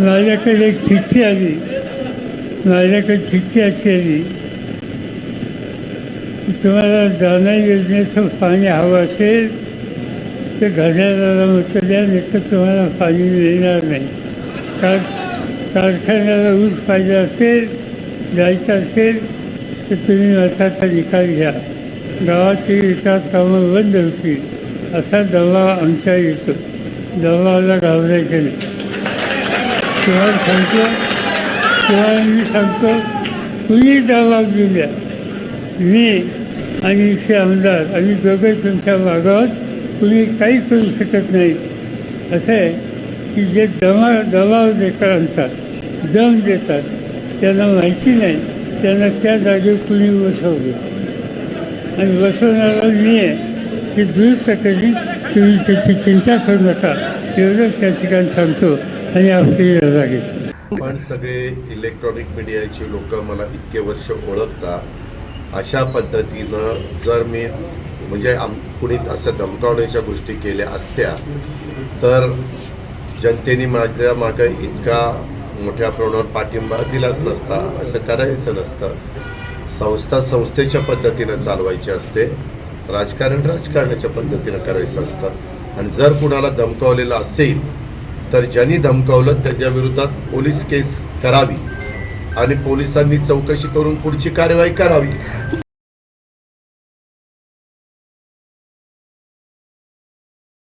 माझ्याकडे एक चिठ्ठी आली. माझ्याकडे चिठ्ठी अशी आली तुम्हाला दाना योजनेचं पाणी हवं असेल तर घड्याळाला मत द्या नाही तर तुम्हाला पाणी मिळणार नाही. कार कारखान्याला ऊस पाहिजे असेल जायचं असेल तर तुम्ही मताचा निकाल घ्या. गावाची विकास कामं बंद होतील असा दबाव आमच्या येतो दबावाला घाबरायचं नाही. तुम्हाला सांगतो तुम्हाला मी सांगतो कुणी दबाव घेऊ द्या मी आणि इथे आमदार आम्ही दोघे तुमच्या मागावर कुणी काही करू शकत नाही. असं आहे की जे दमा दबाव देकर आणतात दम देतात त्यांना माहिती नाही त्यांना त्या जागेवर कुणी बसवलं. आणि बसवणारा मी आहे की दुरुस्त कधी तुम्ही त्याची चिंता करू नका. एवढंच त्या ठिकाणी सांगतो. आणि आपली रजा पण सगळे इलेक्ट्रॉनिक मीडियाचे लोक मला इतके वर्ष ओळखतात अशा पद्धतीनं जर मी म्हणजे आम कुणी असं धमकावण्याच्या गोष्टी केल्या असत्या तर जनतेने माझ्या मागं इतका मोठ्या प्रमाणावर पाठिंबा दिलाच नसता असं करायचं नसतं. संस्था संस्थेच्या पद्धतीनं चालवायची असते राजकारण राजकारणाच्या पद्धतीनं करायचं असतं. आणि जर कुणाला धमकावलेलं असेल तर ज्यांनी धमकावलं त्याच्या विरोधात पोलीस केस करावी. आणि पोलिसांनी चौकशी करून पुढची कारवाई करावी.